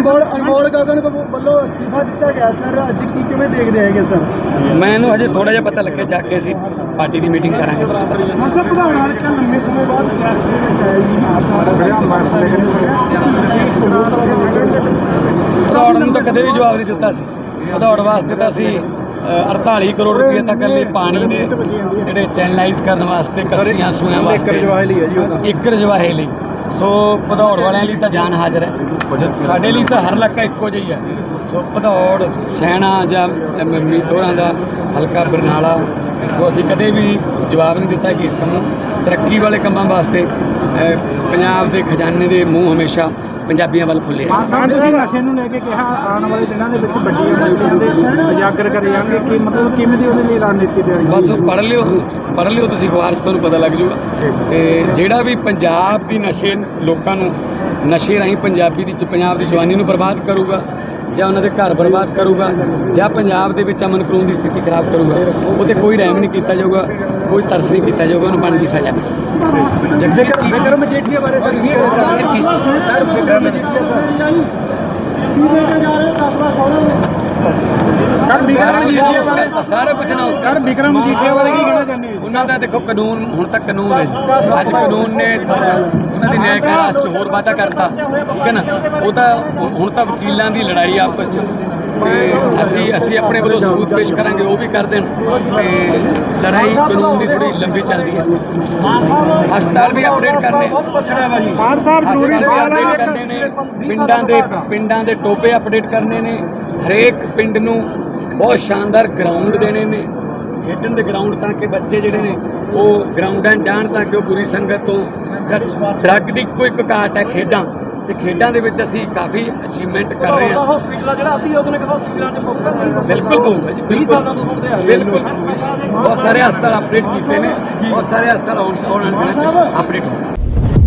ਅਨਮੋਲ ਅਨਮੋਲ ਗਗਨ ਕੋ ਵੱਲੋਂ ਅਸਤੀਫਾ ਦਿੱਤਾ ਗਿਆ। ਸਰ ਅੱਜ ਕੀ ਕਿਵੇਂ ਦੇਖਦੇ ਹੈਗੇ ਸਰ? ਮੈਨੂੰ ਹਜੇ ਥੋੜਾ ਜਿਹਾ ਪਤਾ ਲੱਗਿਆ ਜਾ ਕੇ ਅਸੀਂ ਪਾਰਟੀ ਦੀ ਮੀਟਿੰਗ ਕਰਾਂਗੇ। ਮਤਲਬ ਭਗਵਾਨ ਨਾਲ ਤਾਂ ਲੰਮੇ ਸਮੇਂ ਬਾਅਦ ਸਿਆਸਤ ਦੇ ਵਿੱਚ ਆਇਆ ਭਦੌੜ ਨੂੰ ਤਾਂ ਕਦੇ ਵੀ ਜਵਾਬ ਨਹੀਂ ਦਿੱਤਾ ਸੀ। ਭਦੌੜ ਵਾਸਤੇ ਤਾਂ ਅਸੀਂ ਅ, 48 ਕਰੋੜ ਰੁਪਏ ਤੱਕ ਲਈ ਪਾਣੀ ਦੇ ਜਿਹੜੇ ਚੈਨਲਾਈਜ਼ ਕਰਨ ਵਾਸਤੇ ਕੱਸੀਆਂ ਸੂਆਂ ਵਾਸਤੇ। ਲਈ ਹੈ ਜੀ ਉਹਦਾ ਇੱਕ ਰਜਵਾਹੇ ਲਈ। ਸੋ ਭਦੌੜ ਵਾਲਿਆਂ ਲਈ ਤਾਂ ਜਾਨ ਹਾਜ਼ਰ ਹੈ। ਸਾਡੇ ਲਈ ਤਾਂ ਹਰ ਇਲਾਕਾ ਇੱਕੋ ਜਿਹਾ ਹੈ ਸੋ ਭਦੌੜ, ਸੈਣਾ ਜਾਂ ਮੀਤੋਰਾਂ ਦਾ ਹਲਕਾ ਬਰਨਾਲਾ ਤੋਂ ਅਸੀਂ ਕਦੇ ਵੀ ਜਵਾਬ ਨਹੀਂ ਦਿੱਤਾ ਕਿ ਇਸ ਕੰਮ ਨੂੰ ਤਰੱਕੀ ਵਾਲੇ ਕੰਮਾਂ ਵਾਸਤੇ ਪੰਜਾਬ ਦੇ ਖਜ਼ਾਨੇ ਦੇ ਮੂੰਹ ਹਮੇਸ਼ਾ ਪੰਜਾਬੀਆਂ ਵੱਲ ਖੁੱਲੇ ਰਹੇ ਮਾਨ ਤੁਸੀਂ ਨਸ਼ੇ ਨੂੰ ਲੈ ਕੇ ਕਿਹਾ, ਆਉਣ ਵਾਲੇ ਦਿਨਾਂ ਦੇ ਵਿੱਚ ਵੱਡੀਆਂ ਮਜਲਿਆਂ ਦੇ ਉਜਾਗਰ ਕਰੇ ਜਾਣਗੇ ਕਿ ਮਤਲਬ ਕਿਵੇਂ ਦੀ ਉਹਦੇ ਲਈ ਰਣਨੀਤੀ ਦੇ ਬਸ ਪੜ੍ਹ ਲਿਓ ਪੜ੍ਹ ਲਿਓ ਤੁਸੀਂ ਅਖਬਾਰ 'ਚ ਤੁਹਾਨੂੰ ਪਤਾ ਲੱਗ ਜਾਊਗਾ। ਤੇ ਜਿਹੜਾ ਵੀ ਪੰਜਾਬ ਦੀ ਨਸ਼ੇ ਲੋਕਾਂ ਨੂੰ ਨਸ਼ੇ ਰਾਹੀਂ ਪੰਜਾਬੀ ਦੀ ਪੰਜਾਬ ਦੀ ਜਵਾਨੀ ਨੂੰ ਬਰਬਾਦ ਕਰੂਗਾ ਜਾਂ ਉਹਨਾਂ ਦੇ ਘਰ ਬਰਬਾਦ ਕਰੂਗਾ ਜਾਂ ਪੰਜਾਬ ਦੇ ਵਿੱਚ ਅਮਨ ਕਾਨੂੰਨ ਦੀ ਸਥਿਤੀ ਖਰਾਬ ਕਰੂਗਾ ਉਹ ਤੇ ਕੋਈ ਰਹਿਮ ਨਹੀਂ ਕੀਤਾ ਜਾਊਗਾ ਕੋਈ ਤਰਸ ਨਹੀਂ ਕੀਤਾ ਜਾਊਗਾ ਉਹਨੂੰ ਬਣਦੀ ਸਜ਼ਾ ਵਿਕਰਮ ਬਾਰੇ ਵਿਕਰਮ ਮਜੀਠੀਆ ਸਰ ਸਾਰਾ ਕੁਝ ਅਨਾਉਂਸ ਕਰਤਾ ਵਿਕਰਮ ਮਜੀਠੀਆ ਬਾਰੇ ਕੀ ਕਹਿਣਾ ਚਾਹੁੰਦੇ ਹੋ ਉਹਨਾਂ ਦਾ ਦੇਖੋ ਕਾਨੂੰਨ ਹੁਣ ਤੱਕ ਕਾਨੂੰਨ ਹੈ ਜੀ। ਅੱਜ ਕਾਨੂੰਨ ਨੇ ਉਹਨਾਂ ਦੀ ਨਿਆਇਕ ਰਾਸ 'ਚ ਹੋਰ ਵਾਧਾ ਕਰਤਾ। ਠੀਕ ਹੈ ਨਾ? ਉਹ ਤਾਂ ਹੁਣ- ਤਾਂ ਵਕੀਲਾਂ ਦੀ ਲੜਾਈ ਆਪਸ 'ਚ। ਤੇ ਅਸੀਂ ਅਸੀਂ ਆਪਣੇ ਵੱਲੋਂ ਸਬੂਤ ਪੇਸ਼ ਕਰਾਂਗੇ ਉਹ ਵੀ ਕਰ ਦੇਣ। ਤੇ ਲੜਾਈ ਕਾਨੂੰਨ ਦੀ ਥੋੜੀ ਲੰਬੀ ਚੱਲਦੀ ਹੈ। ਹਸਪਤਾਲ ਵੀ ਅਪਡੇਟ ਕਰਨੇ। ਮਾਨ ਸਾਹਿਬ ਹਸਪਤਾਲ ਵੀ ਅਪਡੇਟ ਕਰਨੇ ਨੇ। ਪਿੰਡਾਂ ਦੇ ਪਿੰਡਾਂ ਦੇ ਟੋਪੇ ਅਪਡੇਟ ਕਰਨੇ ਨੇ। ਹਰੇਕ ਪਿੰਡ ਨੂੰ ਬਹੁਤ ਸ਼ਾਨਦਾਰ ਗਰਾਊਂਡ ਦੇਣੇ ਨੇ। ਖੇਡਣ ਦੇ ਗਰਾਊਂਡ ਤਾਂ ਕਿ ਬੱਚੇ ਜਿਹੜੇ ਨੇ ਉਹ ਗਰਾਊਂਡਾਂ 'ਚ ਜਾਣ ਤਾਂ ਕਿ ਉਹ ਬੁਰੀ ਸੰਗਤ ਤੋਂ ਡਰੱਗ ਦੀ ਕੋਈ ਘਾਟ ਹੈ ਖੇਡਾਂ ਤੇ ਖੇਡਾਂ ਦੇ ਵਿੱਚ ਅਸੀਂ ਕਾਫੀ ਅਚੀਵਮੈਂਟ ਕਰ ਰਹੇ ਹਾਂ। ਹਸਪੀਟਲ ਜਿਹੜਾ ਆਦੀ ਉਹਨੇ ਕਿਹਾ ਹਸਪੀਟਲਾਂ 'ਚ ਮੌਕਾ ਬਿਲਕੁਲ ਜੀ ਬਿਲਕੁਲ। ਬਿਲਕੁਲ। ਬਹੁਤ ਸਾਰੇ ਹਸਪਤਾਲ ਅਪਡੇਟ ਕੀਤੇ ਨੇ ਬਹੁਤ ਸਾਰੇ ਹਸਪਤਾਲ ਆਉਣ ਆਉਣ ਵਾਲੇ ਦਿਨਾਂ 'ਚ ਅਪਡੇਟ ਹੋਣਗੇ